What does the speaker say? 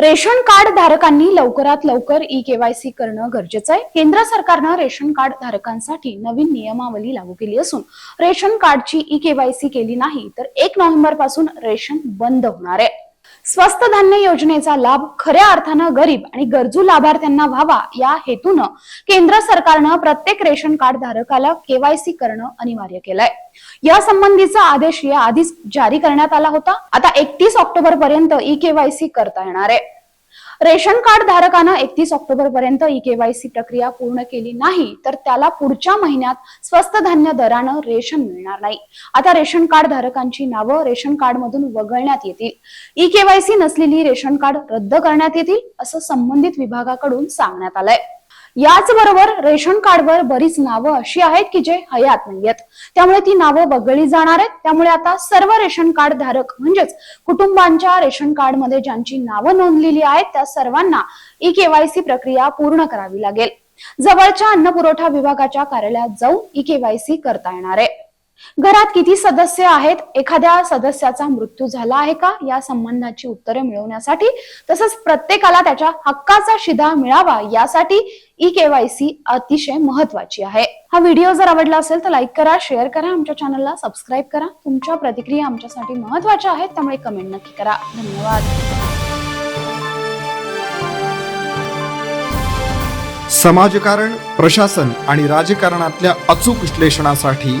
Ration card धारकांनी लवकरात लवकर ई केवायसी करणं गरजेचं आहे. केंद्र सरकारनं रेशन कार्ड धारकांसाठी नवीन नियमावली लागू केली असून रेशन कार्डची ई केवायसी केली नाही तर एक नोव्हेंबरपासून रेशन बंद होणार आहे. स्वस्त धान्य योजनेचा लाभ खऱ्या अर्थानं गरीब आणि गरजू लाभार्थ्यांना व्हावा या हेतूनं केंद्र सरकारनं प्रत्येक रेशन कार्ड धारकाला केवायसी करणं अनिवार्य केलंय. या संबंधीचा आदेश या आधीच जारी करण्यात आला होता. आता एकतीस ऑक्टोबर पर्यंत ई केवायसी करता येणार आहे. रेशन कार्ड धारकानं एकतीस ऑक्टोबर पर्यंत ई केवायसी प्रक्रिया पूर्ण केली नाही तर त्याला पुढच्या महिन्यात स्वस्त धान्य दरानं रेशन मिळणार नाही. आता रेशन कार्ड धारकांची नावं रेशन कार्ड मधून वगळण्यात येतील. ई केवायसी नसलेली रेशन कार्ड रद्द करण्यात येतील असं संबंधित विभागाकडून सांगण्यात आलंय. याच बरोबर रेशन कार्डवर बरीच नावं अशी आहेत की जे हयात नाहीयेत. त्यामुळे ती नावं वगळली जाणार आहेत. त्यामुळे आता सर्व रेशन कार्ड धारक म्हणजेच कुटुंबांच्या रेशन कार्डमध्ये ज्यांची नावं नोंदलेली आहेत त्या सर्वांना ई केवायसी प्रक्रिया पूर्ण करावी लागेल. जवळच्या अन्न पुरवठा विभागाच्या कार्यालयात जाऊन ई केवायसी करता येणार आहे. घरात किती सदस्य आहेत? एखाद्या सदस्याचा मृत्यू झाला आहे का? या संबंधाची उत्तरे मिळवण्यासाठी तसंच प्रत्येकाला त्याच्या हक्काचा शिधा मिळावा यासाठी ई केवायसी अतिशय महत्वाची आहे. हा व्हिडिओ जर आवडला असेल तर लाईक करा शेअर करा आमच्या चॅनलला सबस्क्राईब करा. तुमच्या प्रतिक्रिया आमच्यासाठी महत्त्वाच्या आहेत त्यामुळे कमेंट नक्की करा. धन्यवाद. समाजकारण प्रशासन आणि राजकारणातल्या अचूक विश्लेषणासाठी